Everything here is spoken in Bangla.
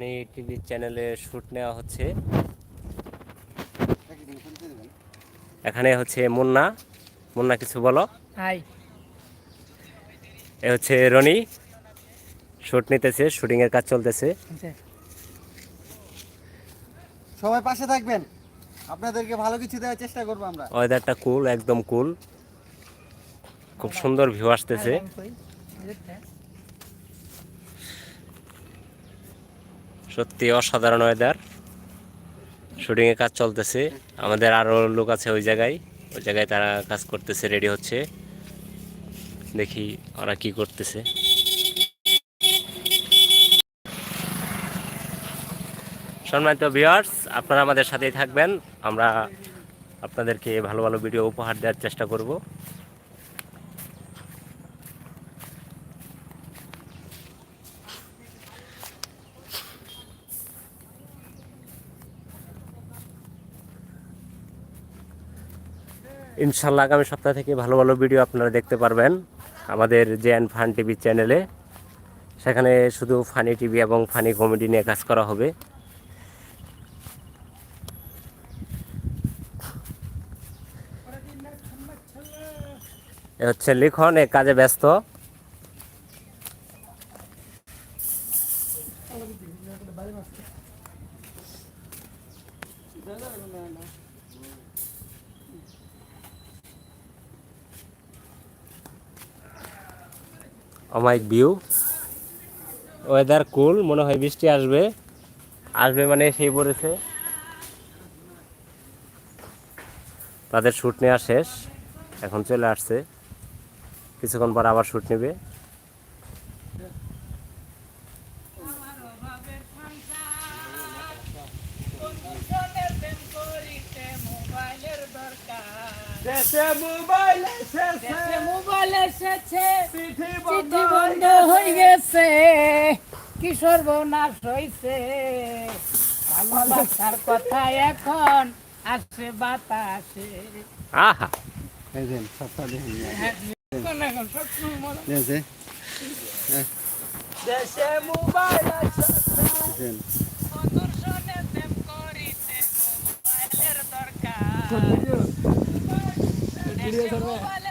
এই টিভি চ্যানেলে শ্যুট নেওয়া হচ্ছে। এখানে হচ্ছে মুন্না। মুন্না কিছু বলো। হাই এ হচ্ছে রনি। শ্যুট নিতেছে শুটিং এর কাজ চলতেছে। সবাই পাশে থাকবেন। আপনাদেরকে ভালো কিছু দেওয়ার চেষ্টা করব আমরা। ওয়েদারটা কুল একদম কুল খুব সুন্দর ভিউ আসতেছে। সত্যি অসাধারণ ওয়েদার শুটিং এর কাজ চলতেছে। আমাদের আরও লোক আছে ওই জায়গায়। ওই জায়গায় তারা কাজ করতেছে রেডি হচ্ছে। দেখি ওরা কি করতেছে। সম্মানিত ভিউয়ার্স আপনারা আমাদের সাথেই থাকবেন। আমরা আপনাদেরকে ভালো ভালো ভিডিও উপহার দেওয়ার চেষ্টা করব। ইনশাল্লাহ আগামী সপ্তাহ থেকে ভালো ভালো ভিডিও আপনারা দেখতে পারবেন আমাদের জে অ্যান্ড ফান টিভি চ্যানেলে সেখানে শুধু ফানি টিভি এবং ফানি কমেডি নিয়ে কাজ করা হবে। হচ্ছে লিখন, এ কাজে ব্যস্ত। অমাইক ভিউ ওয়েদার কুল মনে হয় বৃষ্টি আসবে। আসবে মানে সেই পড়েছে। তাদের শ্যুট নেওয়া শেষ। এখন চলে আসছে। কিছুক্ষণ পর আবার শ্যুট নেবে। মোবাইল এসেছে। চিঠি বন্ধ হয়ে গেছে। কি সর্বনাশ হয়েছে ভালোবাসার কথা এখন আসে বাতাসে। আহা। এই দেন সপ্তাহ মনে দেখছে দেশে মোবাইল প্রেম করিতে মোবাইলের দরকার। দেশে মোবাইল